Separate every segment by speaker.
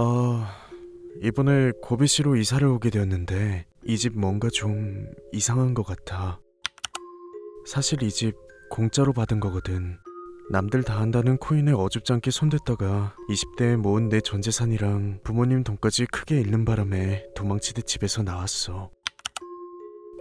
Speaker 1: 아, 이번에 고비시로 이사를 오게 되었는데 이 집 뭔가 좀 이상한 것 같아. 사실 이 집 공짜로 받은 거거든. 남들 다 한다는 코인에 어줍잖게 손댔다가 20대에 모은 내 전 재산이랑 부모님 돈까지 크게 잃는 바람에 도망치듯 집에서 나왔어.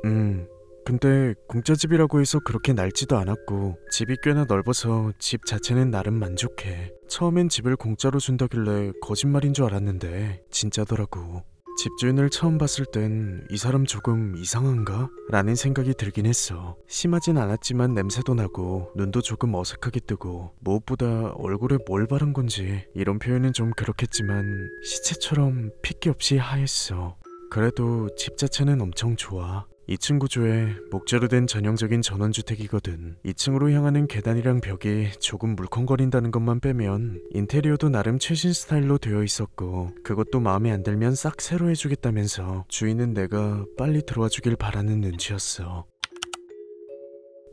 Speaker 1: 음, 근데 공짜 집이라고 해서 그렇게 낡지도 않았고 집이 꽤나 넓어서 집 자체는 나름 만족해. 처음엔 집을 공짜로 준다길래 거짓말인 줄 알았는데 진짜더라고. 집주인을 처음 봤을 땐 이 사람 조금 이상한가? 라는 생각이 들긴 했어. 심하진 않았지만 냄새도 나고 눈도 조금 어색하게 뜨고 무엇보다 얼굴에 뭘 바른 건지 이런 표현은 좀 그렇겠지만 시체처럼 핏기 없이 하였어. 그래도 집 자체는 엄청 좋아. 2층 구조에 목재로 된 전형적인 전원주택이거든. 2층으로 향하는 계단이랑 벽이 조금 물컹거린다는 것만 빼면 인테리어도 나름 최신 스타일로 되어 있었고 그것도 마음에 안 들면 싹 새로 해주겠다면서 주인은 내가 빨리 들어와 주길 바라는 눈치였어.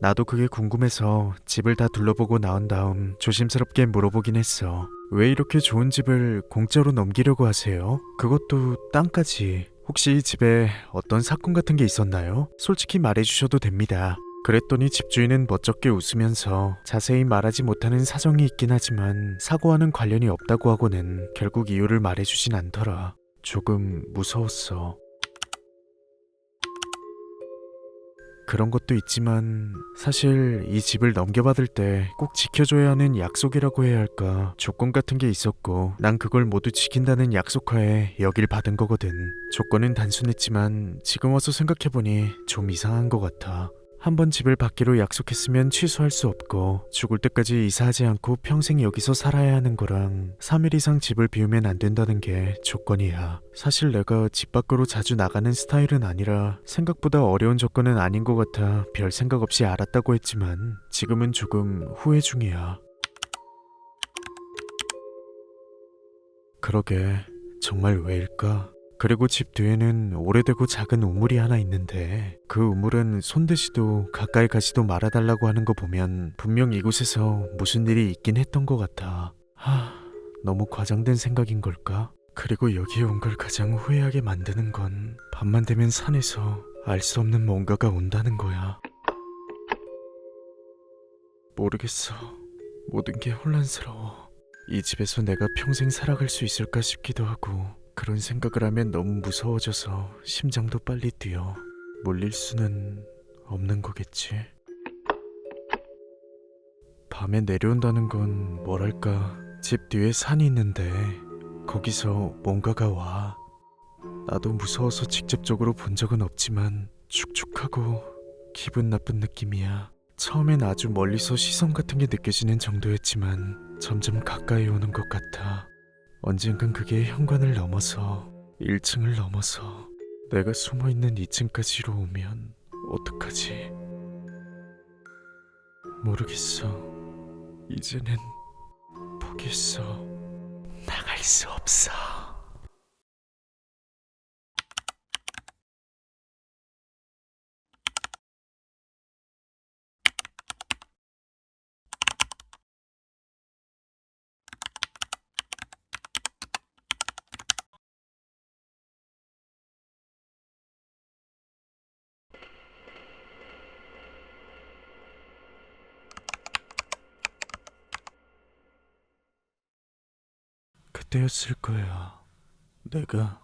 Speaker 1: 나도 그게 궁금해서 집을 다 둘러보고 나온 다음 조심스럽게 물어보긴 했어. 왜 이렇게 좋은 집을 공짜로 넘기려고 하세요? 그것도 땅까지. 혹시 이 집에 어떤 사건 같은 게 있었나요? 솔직히 말해주셔도 됩니다. 그랬더니 집주인은 멋쩍게 웃으면서 자세히 말하지 못하는 사정이 있긴 하지만 사고와는 관련이 없다고 하고는 결국 이유를 말해주진 않더라. 조금 무서웠어. 그런 것도 있지만 사실 이 집을 넘겨받을 때 꼭 지켜줘야 하는 약속이라고 해야 할까. 조건 같은 게 있었고 난 그걸 모두 지킨다는 약속하에 여길 받은 거거든. 조건은 단순했지만 지금 와서 생각해보니 좀 이상한 것 같아 한 번 집을 받기로 약속했으면 취소할 수 없고 죽을 때까지 이사하지 않고 평생 여기서 살아야 하는 거랑 3일 이상 집을 비우면 안 된다는 게 조건이야. 사실 내가 집 밖으로 자주 나가는 스타일은 아니라 생각보다 어려운 조건은 아닌 것 같아 별 생각 없이 알았다고 했지만 지금은 조금 후회 중이야. 그러게 정말 왜일까? 그리고 집 뒤에는 오래되고 작은 우물이 하나 있는데 그 우물은 손대시도 가까이 가지도 말아달라고 하는 거 보면 분명 이곳에서 무슨 일이 있긴 했던 것 같아. 하, 너무 과장된 생각인 걸까? 그리고 여기에 온 걸 가장 후회하게 만드는 건 밤만 되면 산에서 알 수 없는 뭔가가 온다는 거야. 모르겠어. 모든 게 혼란스러워. 이 집에서 내가 평생 살아갈 수 있을까 싶기도 하고 그런 생각을 하면 너무 무서워져서 심장도 빨리 뛰어. 몰릴 수는 없는 거겠지. 밤에 내려온다는 건 뭐랄까 집 뒤에 산이 있는데 거기서 뭔가가 와. 나도 무서워서 직접적으로 본 적은 없지만 축축하고 기분 나쁜 느낌이야. 처음엔 아주 멀리서 시선 같은 게 느껴지는 정도였지만 점점 가까이 오는 것 같아. 언젠간 그게 현관을 넘어서 1층을 넘어서 내가 숨어 있는 2층까지로 오면 어떡하지? 모르겠어. 이제는 포기했어. 나갈 수 없어. 그 때였을 거야. 내가